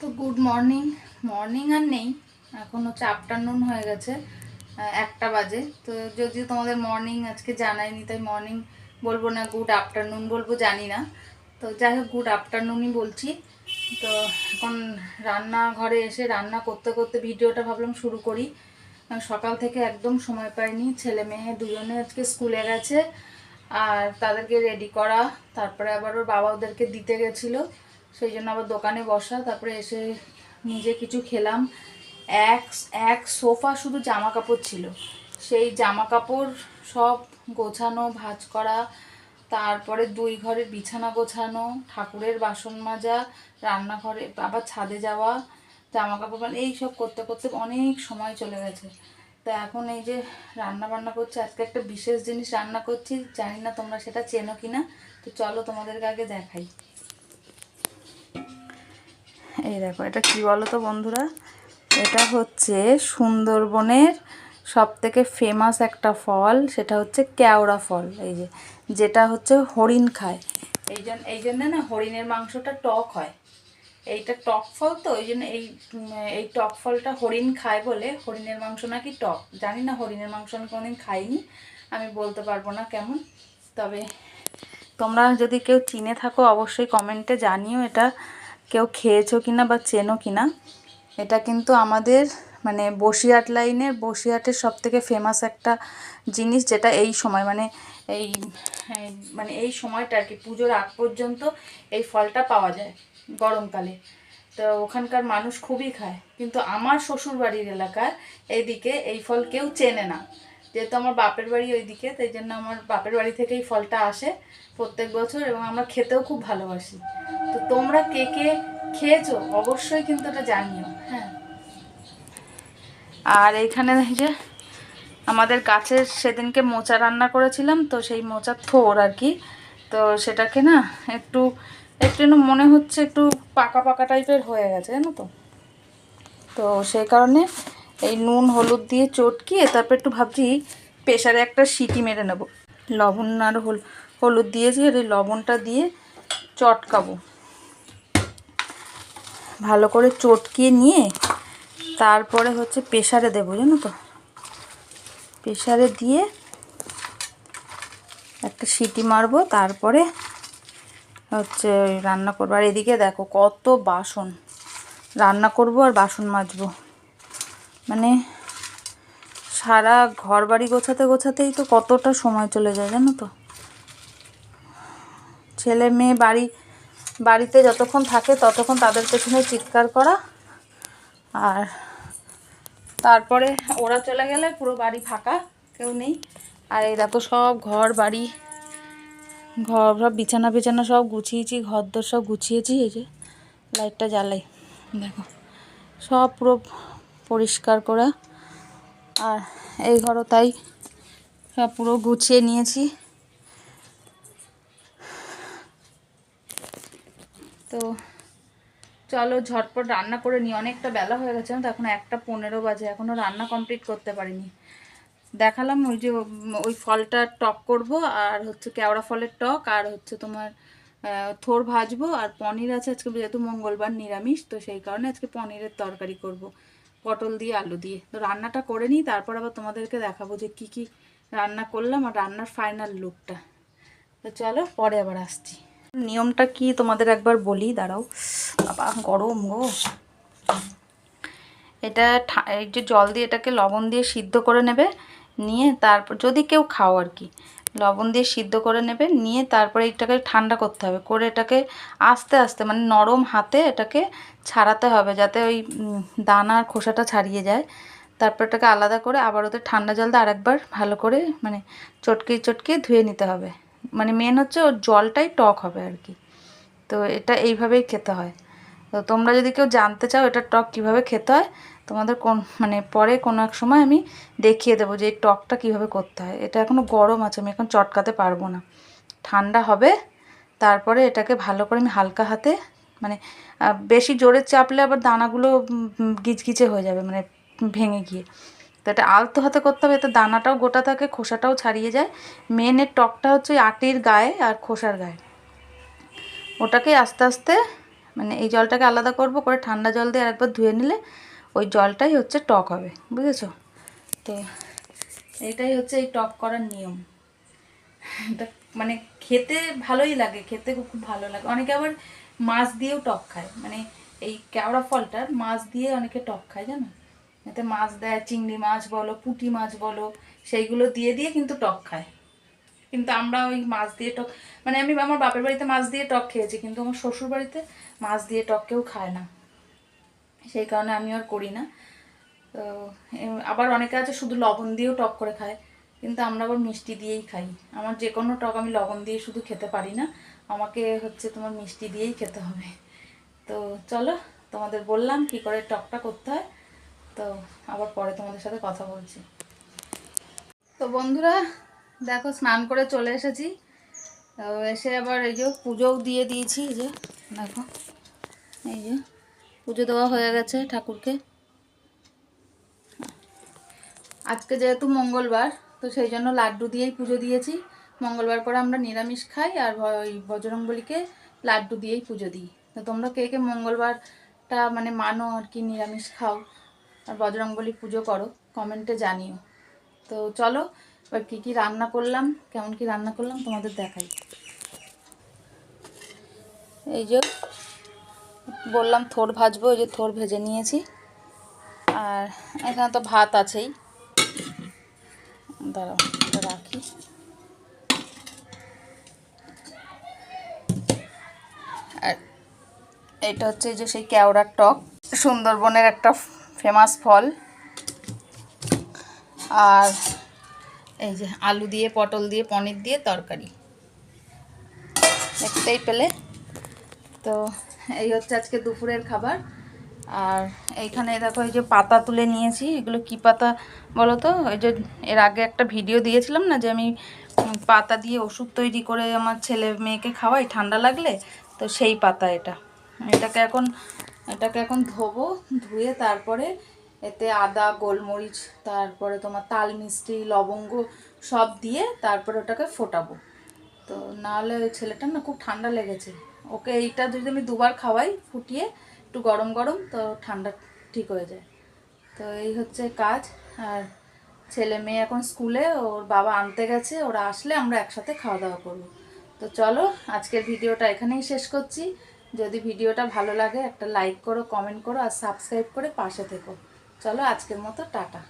তো good morning morning আর নেই। এখন হচ্ছে আফটারনুন হয়ে গেছে। একটা বাজে। তো যদিও তোমাদের মর্নিং আজকে জানাইনি, তাই মর্নিং বলব না গুড আফটারনুন বলব, জানি না। তো যাই হোক গুড আফটারনুনই বলছি। তো এখন রান্নাঘরে এসে রান্না করতে করতে ভিডিওটা ভাবলাম শুরু করি। সকাল থেকে একদম সময় পাইনি। ছেলে মেয়ে দুজনে আজকে স্কুলে গেছে। আর তাদেরকে রেডি করা। তারপরে আবার ওর বাবা ওদেরকে দিতে গেছিল। সেই জন্য আবার দোকানে বসা, তারপরে এসে নিজে কিছু খেলাম। এক এক সোফা শুধু জামা কাপড় ছিল। সেই জামা কাপড় সব গোছানো, ভাঁজ করা, তারপরে দুই ঘরের বিছানা গোছানো, ঠাকুরের বাসন মাজা, রান্নাঘরে আবার ছাদে যাওয়া জামা কাপড় মানে এইসব করতে করতে অনেক সময় চলে গেছে। তো এখন এই যে রান্না বান্না করছি, আজকে একটা বিশেষ জিনিস রান্না করছি, জানি না তোমরা সেটা চেনো কি না তো চলো তোমাদেরকে আগে দেখাই। এই দেখো, এটা কি বলো তো বন্ধুরা? এটা হচ্ছে সুন্দরবনের সব থেকে ফেমাস একটা ফল, সেটা হচ্ছে কেওড়া ফল। এই যে, যেটা হচ্ছে হরিণ খায়। এই জন্য এই জন্য না হরিণের মাংসটা টক হয়। এইটা টক ফল তো ওই জন্য এই এই টক ফলটা হরিণ খায় বলে, হরিণের মাংস নাকি টক। জানি না, হরিণের মাংস আমি কোনোদিন খাইনি। আমি বলতে পারব না কেমন। তবে তোমরা যদি কেউ চিনে থাকো, অবশ্যই কমেন্টে জানিও এটা। কেউ খেয়েছো কিনা বা চেনো কিনা, এটা কিন্তু আমাদের মানে বসিরহাট লাইনের সব থেকে ফেমাস একটা জিনিস যেটা এই সময় মানে এই মানে এই সময়টা আর কি, পুজোর আগ পর্যন্ত এই ফলটা পাওয়া যায় গরমকালে। তো ওখানকার মানুষ খুবই খায়, কিন্তু আমার শ্বশুর বাড়ির এলাকার এইদিকে এই ফল কেউ চেনে না। যেহেতু আমার বাপের বাড়ি ওইদিকে, তাই জন্য আমার বাপের বাড়ি থেকে এই ফলটা আসে প্রত্যেক বছর এবং আমরা খেতেও খুব ভালোবাসি। তো তোমরা কে কে খেয়েছো? অবশ্যই কিন্তু এটা জানিও। হ্যাঁ। আর এইখানে এই যে আমাদের গাছের সেদিনকে মোচা রান্না করেছিলাম তো সেই মোচার থোর আর কি। তো সেটাকে না একটু একটু যেন মনে হচ্ছে একটু পাকা পাকা টাইপের হয়ে গেছে জানো তো? তো সেই কারণে এই নুন হলুদ দিয়ে চটকিয়ে তারপর একটু ভাবছি প্রেশারে একটা সিটি মেরে নেব। লবণ আর হল হলুদ দিয়েছি আর এই লবণটা দিয়ে চটকাবো। ভালো করে চটকিয়ে নিয়ে তারপরে হচ্ছে প্রেশারে দেবো, জানো তো? প্রেশারে দিয়ে একটা সিটি মারবো, তারপরে হচ্ছে রান্না করব। আর এদিকে দেখো কত বাসন। রান্না করব আর বাসন মাজবো। মানে সারা ঘর বাড়ি গোছাতে গোছাতেই তো কতটা সময় চলে যায়, জানো তো? ছেলে মেয়ে বাড়ি বাড়িতে যতক্ষণ থাকে ততক্ষণ তাদের পেছনে চিৎকার করা। আর তারপরে ওরা চলে গেলে পুরো বাড়ি ফাঁকা, কেউ নেই। আর এই দেখো সব ঘর বাড়ি, ঘর সব বিছানা বিছানা সব গুছিয়েছি ঘর দর সব গুছিয়েছি, এই যে লাইটটা জ্বালাই, দেখো। সব পুরো পরিষ্কার করা। আর এই ঘরও তাই, সব পুরো গুছিয়ে নিয়েছি। তো চলো ঝটপট রান্না করে নিই। অনেকটা বেলা হয়ে গেছে তো, এখন একটা পনেরো বাজে এখনও রান্না কমপ্লিট করতে পারিনি। দেখালাম ওই যে, ওই ফলটা টক করব, আর হচ্ছে কেওড়া ফলের টক, আর হচ্ছে তোমার থোর ভাজবো, আর পনির আছে আজকে যেহেতু মঙ্গলবার নিরামিষ, তো সেই কারণে আজকে পনিরের তরকারি করব, পটল দিয়ে, আলু দিয়ে। তো রান্নাটা করে নিই, তারপর আবার তোমাদেরকে দেখাবো যে কি কি রান্না করলাম, আর রান্নার ফাইনাল লুকটা তো চলো, পরে আবার আসছি। নিয়মটা কি তোমাদের একবার বলি, দাঁড়াও। বাবা, গরম গো। এটা এই যে জল দিয়ে এটাকে লবণ দিয়ে সিদ্ধ করে নেবে, নিয়ে তারপর, যদি কেউ খাও আর কি, লবণ দিয়ে সিদ্ধ করে নেবে, নিয়ে তারপরে এটাকে ঠান্ডা করতে হবে, করে এটাকে আস্তে আস্তে মানে নরম হাতে এটাকে ছাড়াতে হবে, যাতে ওই দানার খোসাটা ছাড়িয়ে যায়। তারপর এটাকে আলাদা করে আবার ওদের ঠান্ডা জল দিয়ে আরেকবার ভালো করে মানে চটকিয়ে চটকিয়ে ধুয়ে নিতে হবে। মানে মেন হচ্ছে ওর জলটাই টক হবে আর কি। তো এটা এইভাবেই খেতে হয়। তো তোমরা যদি কেউ জানতে চাও এটা টক কীভাবে খেতে হয়, তোমাদের কোন মানে পরে কোনো এক সময় আমি দেখিয়ে দেবো যে এই টকটা কীভাবে করতে হয়। এটা এখনও গরম আছে, আমি এখন চটকাতে পারব না। ঠান্ডা হবে, তারপরে এটাকে ভালো করে আমি হালকা হাতে মানে বেশি জোরে চাপলে আবার দানাগুলো গিজগিজে হয়ে যাবে মানে ভেঙে গিয়ে। তো এটা আলতো হাতে করতে হবে, এতে দানাটাও গোটা থাকে, খোসাটাও ছাড়িয়ে যায়। মেনের টকটা হচ্ছে ওই আটির গায়ে আর খোসার গায়ে। ওটাকে আস্তে আস্তে মানে এই জলটাকে আলাদা করব, করে ঠান্ডা জল দিয়ে আরেকবার ধুয়ে নিলে ওই জলটাই হচ্ছে টক হবে, বুঝেছ? তো এইটাই হচ্ছে এই টক করার নিয়ম। মানে খেতে ভালোই লাগে, খেতে খুব ভালো লাগে। অনেকে আবার মাছ দিয়েও টক খায়। মানে এই কেওড়া ফলটার মাছ দিয়ে অনেকে টক খায়, জানো? এতে মাছ দেয়, চিংড়ি মাছ বলো, পুঁটি মাছ বলো, সেইগুলো দিয়ে দিয়ে কিন্তু টক খায়। কিন্তু আমরা ওই মাছ দিয়ে টক মানে আমি আমার বাপের বাড়িতে মাছ দিয়ে টক খেয়েছি, কিন্তু আমার শ্বশুর বাড়িতে মাছ দিয়ে টক কেউ খায় না। সেই কারণে আমি আর করি না। তো আবার অনেকে আছে শুধু লবণ দিয়েও টক করে খায়, কিন্তু আমরা আবার মিষ্টি দিয়েই খাই। আমার যে কোনো টক আমি লবণ দিয়ে শুধু খেতে পারি না, আমাকে হচ্ছে তোমার মিষ্টি দিয়েই খেতে হবে। তো, চলো তোমাদের বললাম কি করে টকটা করতে হয়। তো আবার পরে তোমাদের সাথে কথা বলছি। তো বন্ধুরা, দেখো স্নান করে চলে এসেছি। এসে আবার এই যে পুজোও দিয়ে দিয়েছি যে দেখো, এই যে পুজো দেওয়া হয়ে গেছে ঠাকুরকে। আজকে যেহেতু মঙ্গলবার, তো সেই জন্য লাড্ডু দিয়েই পুজো দিয়েছি। মঙ্গলবার করে আমরা নিরামিষ খাই আর ওই বজরংবলীকে লাড্ডু দিয়েই পুজো দিই। তো তোমরা কে কে মঙ্গলবারটা মানে মানো আর কি নিরামিষ খাও আর বজরংবলী পুজো করো কমেন্টে জানিও। তো চলো, এবার কী কী রান্না করলাম, কেমন কি রান্না করলাম তোমাদের দেখাই। এই যে বললাম থোর ভাজবো, এই যে থোর ভেজে নিয়েছি। আর এখানে তো ভাত আছেই। দাঁড়াও রাখি। আর এটা হচ্ছে যে সেই কেওড়ার টক, সুন্দরবনের একটা ফেমাস ফল। আর এই যে আলু দিয়ে, পটল দিয়ে, পনির দিয়ে তরকারি। দেখতেই পেলে? তো এই হচ্ছে আজকে দুপুরের খাবার। আর এইখানে দেখো এই যে পাতা তুলে নিয়েছি। এগুলো কি পাতা বলো তো? ওই যে এর আগে একটা ভিডিও দিয়েছিলাম না যে আমি পাতা দিয়ে ওষুধ তৈরি করে আমার ছেলে মেয়েকে খাওয়াই, ঠান্ডা লাগলে? তো সেই পাতা এটা। এটাকে এখন এটাকে এখন ধোবো, ধুয়ে তারপরে এতে আদা, গোলমরিচ, তারপরে তোমার তাল মিষ্টি, লবঙ্গ সব দিয়ে তারপরে ওটাকে ফোটাবো। তো নাহলে ওই ছেলেটার না খুব ঠান্ডা লেগেছে। ওকে এইটা যদি আমি দুবার খাওয়াই ফুটিয়ে একটু গরম গরম, তো ঠান্ডা ঠিক হয়ে যায়। তো এই হচ্ছে কাজ। আর ছেলে মেয়ে এখন স্কুলে, ওর বাবা আনতে গেছে, ওরা আসলে আমরা একসাথে খাওয়া দাওয়া করব। তো চলো, আজকের ভিডিওটা এখানেই শেষ করছি। যদি ভিডিওটা ভালো লাগে একটা লাইক করো কমেন্ট করো আর সাবস্ক্রাইব করে পাশে থেকো। চলো আজকের মতো টাটা।